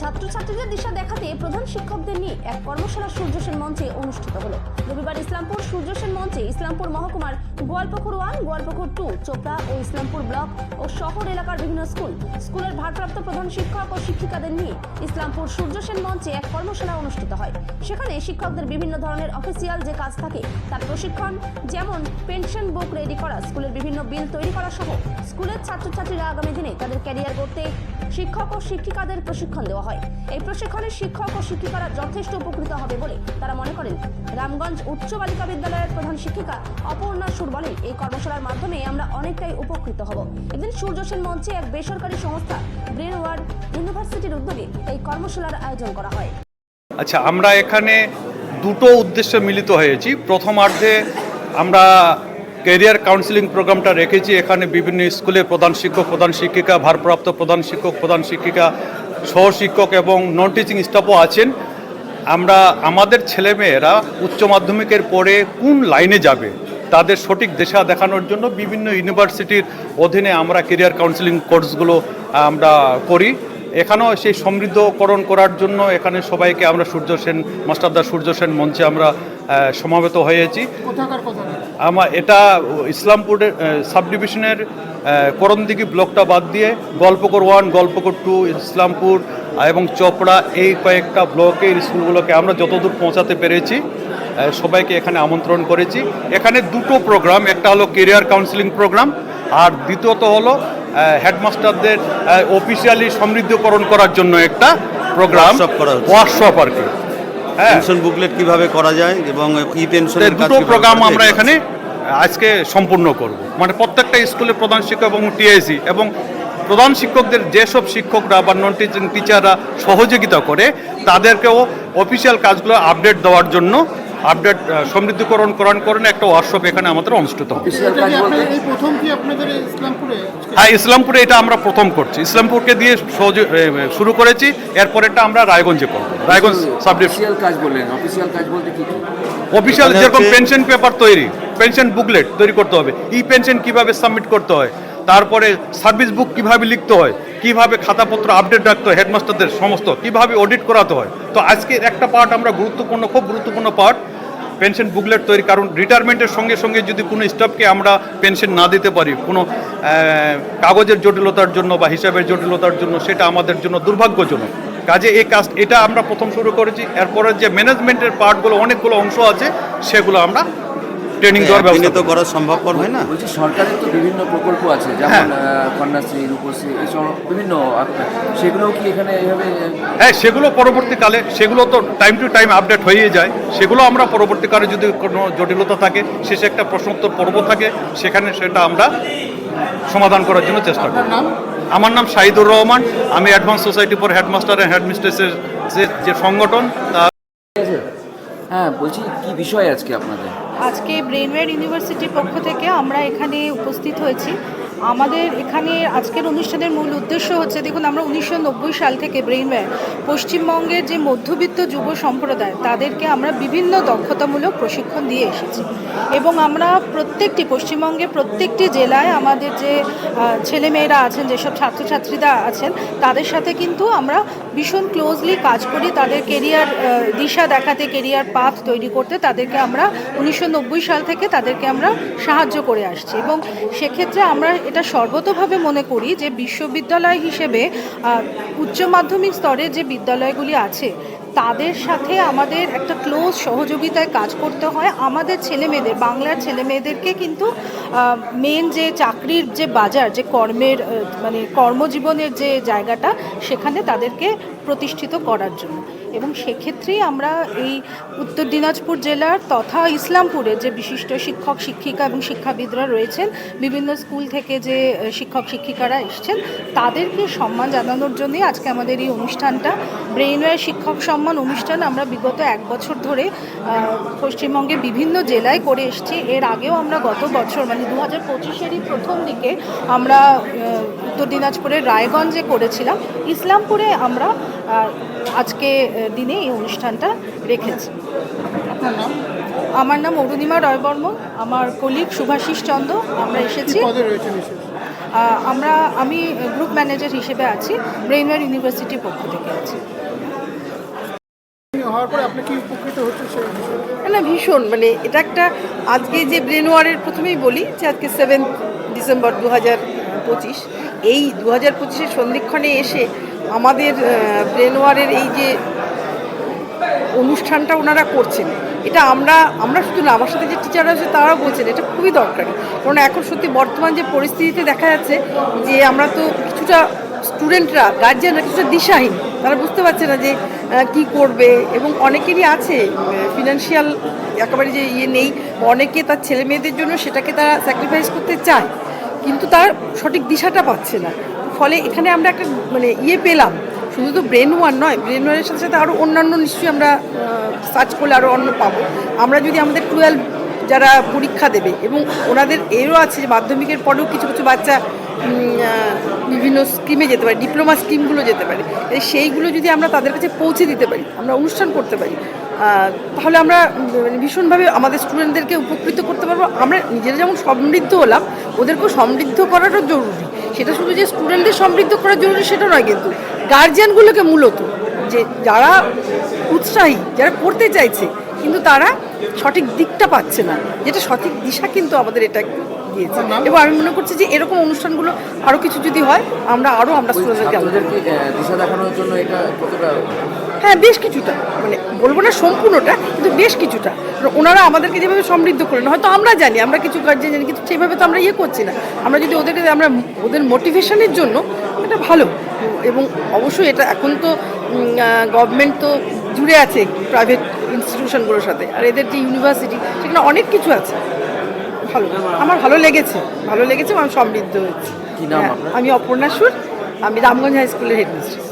ছাত্রছাত্রীদের দিশা দেখাতে প্রধান শিক্ষকদের নিয়ে এক কর্মশালা সূর্যসেন মঞ্চে অনুষ্ঠিত হলো। রবিবার ইসলামপুর সূর্যসেন মঞ্চে ইসলামপুর মহকুমার গোয়ালপুকুর ওয়ান, গোয়ালপুকুর টু, চোপড়া ও ইসলামপুর ব্লক ও শহর এলাকার বিভিন্ন স্কুল। স্কুলের ভারপ্রাপ্ত প্রধান শিক্ষক ও শিক্ষিকাদের নিয়ে ইসলামপুর সূর্যসেন মঞ্চে এক কর্মশালা অনুষ্ঠিত হয়। সেখানে শিক্ষকদের বিভিন্ন ধরনের অফিসিয়াল যে কাজ থাকে, তার প্রশিক্ষণ, যেমন পেনশন বুক রেডি করা, স্কুলের বিভিন্ন বিল তৈরি করা সহ, স্কুলের ছাত্রছাত্রীরা আগামী দিনে তাদের ক্যারিয়ার করতে শিক্ষক ও শিক্ষিকাদের প্রশিক্ষণ দেওয়া হয়। এই প্রশিক্ষণে শিক্ষক ও শিক্ষিকারা যথেষ্ট উপকৃত হবে বলে তারা মনে করেন। রামগঞ্জ উচ্চ বালিকা বিদ্যালয়ের প্রধান শিক্ষিকা অপর্ণা সুর বলেন, এই কর্মশালার মাধ্যমে আমরা অনেকটাই উপকৃত হব। এদিন সূর্য সেন মঞ্চে এক বেসরকারি সংস্থা ব্রেন ওয়ার্ড ইউনিভার্সিটির উদ্যোগে এই কর্মশালার আয়োজন করা হয়। আচ্ছা আমরা এখানে দুটো উদ্দেশ্যে মিলিত হয়েছি। প্রথমার্ধে আমরা ক্যারিয়ার কাউন্সিলিং প্রোগ্রামটা রেখেছি। এখানে বিভিন্ন স্কুলের প্রধান শিক্ষক, প্রধান শিক্ষিকা, ভারপ্রাপ্ত প্রধান শিক্ষক, প্রধান শিক্ষিকা সহ শিক্ষক এবং নন টিচিং স্টাফও আছেন। আমরা আমাদের ছেলেমেয়েরা উচ্চ মাধ্যমিকের পরে কোন লাইনে যাবে তাদের সঠিক দেশা দেখানোর জন্য বিভিন্ন ইউনিভার্সিটির অধীনে আমরা কেরিয়ার কাউন্সিলিং কোর্সগুলো আমরা করি। এখানেও সেই সমৃদ্ধকরণ করার জন্য এখানে সবাইকে আমরা সূর্য সেন মাস্টারদা সূর্য সেন মঞ্চে আমরা সমাবেত হয়েছি। আমার এটা ইসলামপুরের সাব ডিভিশনের করণদিঘি ব্লকটা বাদ দিয়ে গল্পকর ওয়ান গল্পকর টু ইসলামপুর এবং চপড়া এই কয়েকটা ব্লকের স্কুলগুলোকে আমরা যতদূর পৌঁছাতে পেরেছি সবাইকে এখানে আমন্ত্রণ করেছি। এখানে দুটো প্রোগ্রাম একটা হলো কেরিয়ার কাউন্সিলিং প্রোগ্রাম আর দ্বিতীয়ত হলো হেডমাস্টারদের অফিসিয়ালি সমৃদ্ধকরণ করার জন্য একটা প্রোগ্রাম। ওয়ার্কশপ আর কি। হ্যাঁ। পেনশন বুকলেট কীভাবে করা যায় এবং ই পেনশনের দুটো প্রোগ্রাম আমরা এখানে আজকে সম্পূর্ণ করব। মানে প্রত্যেকটা স্কুলের প্রধান শিক্ষক এবং টিআইসি এবং প্রধান শিক্ষকদের যেসব শিক্ষকরা বা নন টিচিং টিচাররা সহযোগিতা করে তাদেরকেও অফিসিয়াল কাজগুলো আপডেট দেওয়ার জন্য আপডেট সমৃদ্ধকরণ করণ করেন একটা ওয়ার্কশপ এখানে আমাদের অনুষ্ঠিত হবে। এটা কি আপনার এই প্রথম কি আপনাদের এই ইসলামপুরে? হ্যাঁ ইসলামপুরে এটা আমরা প্রথম করছি। ইসলামপুরকে দিয়ে শুরু করেছি এরপরেরটা আমরা রায়গঞ্জে করব। রায়গঞ্জ সাব অফিসিয়াল কাজ বললেন। অফিসিয়াল কাজ বলতে কি কি? অফিসিয়াল যেরকম পেনশন পেপার তৈরি। পেনশন বুকলেট তৈরি করতে হবে। ই পেনশন কীভাবে সাবমিট করতে হয়? তারপরে সার্ভিস বুক কীভাবে লিখতে হয়? কীভাবে খাতাপত্র আপডেট রাখতে হয়? হেডমাস্টারদের সমস্ত কীভাবে অডিট করাতে হয়? তো আজকে একটা পার্ট আমরা গুরুত্বপূর্ণ, খুব গুরুত্বপূর্ণ পার্ট পেনশন বুকলেট তৈরি। কারণ রিটায়ারমেন্টের সঙ্গে সঙ্গে যদি কোনো স্টাফকে আমরা পেনশন না দিতে পারি, কোনো কাগজের জটিলতার জন্য বা হিসাবের জটিলতার জন্য সেটা আমাদের জন্য দুর্ভাগ্যজনক। কাজে এই কাজ, এটা আমরা প্রথম শুরু করেছি। এরপরে যে ম্যানেজমেন্টের পার্টগুলো অনেকগুলো অংশ আছে, সেগুলো আমরা ট্রেনিং দেওয়ার ব্যবস্থা তো করা সম্ভবপর হয় না? বলছি সরকারের তো বিভিন্ন প্রকল্প আছে হ্যাঁ। যেমন কন্যাশ্রী রূপশ্রী এইসব বিভিন্ন আহ, সেগুলোও কি এখানে এইভাবে হ্যাঁ সেগুলো পরবর্তীকালে সেগুলো তো টাইম টু টাইম আপডেট হয়ে যায়। সেগুলো আমরা পরবর্তীকালে যদি কোনো জটিলতা থাকে শেষে একটা প্রশ্নোত্তর পর্ব থাকে সেখানে সেটা আমরা সমাধান করার জন্য চেষ্টা করি। আমার নাম শাহিদুর রহমান। আমি advance society for headmaster and হেডমিস্ট্রেসের যে যে সংগঠন তা হ্যাঁ বলছি, কি বিষয় আজকে আপনাদের? আজকে ব্রেনওয়্যার ইউনিভার্সিটির পক্ষ থেকে আমরা এখানে উপস্থিত হয়েছি। আমাদের এখানে আজকের অনুষ্ঠানের মূল উদ্দেশ্য হচ্ছে, দেখুন আমরা উনিশশো নব্বই সাল থেকে ব্রেনওয়্যার পশ্চিমবঙ্গের যে মধ্যবিত্ত যুব সম্প্রদায়, তাদেরকে আমরা বিভিন্ন দক্ষতামূলক প্রশিক্ষণ দিয়ে এসেছি। এবং আমরা প্রত্যেকটি পশ্চিমবঙ্গে প্রত্যেকটি জেলায় আমাদের যে ছেলেমেয়েরা আছেন, যেসব ছাত্রছাত্রীরা আছেন, তাদের সাথে কিন্তু আমরা ভীষণ ক্লোজলি কাজ করি। তাদের কেরিয়ার দিশা দেখাতে কেরিয়ার পাথ তৈরি করতে তাদেরকে আমরা উনিশশো নব্বই সাল থেকে তাদেরকে আমরা সাহায্য করে আসছি। এবং সেক্ষেত্রে আমরা এটা সর্বতভাবে মনে করি যে বিশ্ববিদ্যালয় হিসেবে উচ্চ মাধ্যমিক স্তরে যে বিদ্যালয়গুলি আছে, তাদের সাথে আমাদের একটা ক্লোজ সহযোগিতায় কাজ করতে হয়। আমাদের ছেলেমেয়েদের, বাংলার ছেলেমেয়েদেরকে কিন্তু মেন যে চাকরির যে বাজার, যে কর্মের মানে কর্মজীবনের যে জায়গাটা, সেখানে তাদেরকে প্রতিষ্ঠিত করার জন্য। এবং সেক্ষেত্রেই আমরা এই উত্তর দিনাজপুর জেলার তথা ইসলামপুরের যে বিশিষ্ট শিক্ষক শিক্ষিকা এবং শিক্ষাবিদরা রয়েছেন বিভিন্ন স্কুল থেকে যে শিক্ষক শিক্ষিকারা এসছেন তাদেরকে সম্মান জানানোর জন্যই আজকে আমাদের এই অনুষ্ঠানটা। ব্রেইনওয়্যার শিক্ষক সম্মান অনুষ্ঠান আমরা বিগত এক বছর ধরে আহ, পশ্চিমবঙ্গের বিভিন্ন জেলায় করে এসেছি। এর আগেও আমরা গত বছর মানে দু হাজার পঁচিশেরই প্রথম দিকে আমরা উত্তর দিনাজপুরের রায়গঞ্জে করেছিলাম। ইসলামপুরে আমরা আজকে দিনে এই অনুষ্ঠানটা রেখেছি। আমার নাম অরুণিমা রয়বর্মন আমার কলিগ শুভাশিস চন্দ্র আমরা এসেছি। আমরা আমি গ্রুপ ম্যানেজার হিসেবে আছি ব্রেইনওয়ার ইউনিভার্সিটির পক্ষ থেকে আছি। হওয়ার পরে আপনি কি উপকৃত হচ্ছে সেই বিষয়ে? না ভীষণ মানে এটা একটা আজকে যে ব্রেন ওয়ারের প্রথমেই বলি যে আজকে সেভেন্থ ডিসেম্বর দু হাজার পঁচিশ। এই দু হাজার পঁচিশের সন্ধিক্ষণে এসে আমাদের ব্রেন ওয়ারের এই যে অনুষ্ঠানটা ওনারা করছেন। এটা আমরা আমরা শুধু না, আমার সাথে যে টিচার আছে তারাও বলছেন, এটা খুবই দরকারি। কারণ এখন সত্যি বর্তমান যে পরিস্থিতিতে দেখা যাচ্ছে যে আমরা তো কিছুটা স্টুডেন্টরা গার্জিয়ানরা কিছুটা দিশাহীন। তারা বুঝতে পারছে না যে কি করবে এবং অনেকেরই আছে ফিনান্সিয়াল একেবারে যে ইয়ে নেই অনেকে তার ছেলে মেয়েদের জন্য সেটাকে তারা স্যাক্রিফাইস করতে চায়। কিন্তু তার সঠিক দিশাটা পাচ্ছে না। ফলে এখানে আমরা একটা মানে ইয়ে পেলাম। শুধু তো ব্রেন ওয়ান নয় ব্রেন ওয়ানের সাথে সাথে আরও অন্যান্য নিশ্চয়ই আমরা সার্চ করলে আরও অন্য পাবো। আমরা যদি আমাদের টুয়েলভ যারা পরীক্ষা দেবে এবং ওনাদের এরও আছে যে মাধ্যমিকের পরেও কিছু কিছু বাচ্চা বিভিন্ন স্কিমে যেতে পারে ডিপ্লোমা স্কিমগুলো যেতে পারে সেইগুলো যদি আমরা তাদের কাছে পৌঁছে দিতে পারি, আমরা অনুষ্ঠান করতে পারি তাহলে আমরা মানে ভীষণভাবে আমাদের স্টুডেন্টদেরকে উপকৃত করতে পারব। আমরা নিজেরা যেমন সমৃদ্ধ হলাম, ওদেরকেও সমৃদ্ধ করারও জরুরি। সেটা শুধু যে স্টুডেন্টদের সমৃদ্ধ করা জরুরি সেটা নয় কিন্তু গার্জিয়ানগুলোকে মূলত যে যারা উৎসাহী যারা করতে চাইছে কিন্তু তারা সঠিক দিকটা পাচ্ছে না যেটা সঠিক দিশা কিন্তু আমাদের এটা দিয়েছে। এবং আমি মনে করছি যে এরকম অনুষ্ঠানগুলো আরও কিছু যদি হয় আমরা আরও আমরা স্টুডেন্টদেরকে দিশা দেখানোর জন্য এটা কতটা হ্যাঁ বেশ কিছুটা মানে বলব না সম্পূর্ণটা কিন্তু বেশ কিছুটা। ওনারা আমাদেরকে যেভাবে সমৃদ্ধ করেন হয়তো আমরা জানি আমরা কিছু গার্জেন জানি কিন্তু সেইভাবে তো আমরা ইয়ে করছি না। আমরা যদি ওদেরকে আমরা ওদের মোটিভেশনের জন্য এটা ভালো। এবং অবশ্যই এটা এখন তো গভর্নমেন্ট তো জুড়ে আছে প্রাইভেট ইনস্টিটিউশনগুলোর সাথে। আর এদের যে ইউনিভার্সিটি সেখানে অনেক কিছু আছে। ভালো আমার ভালো লেগেছে। ভালো লেগেছে আমি সমৃদ্ধ হয়েছি। হ্যাঁ, আমি অপর্ণা সুর আমি রামগঞ্জ হাই স্কুলের হেডমিস্ট্রেস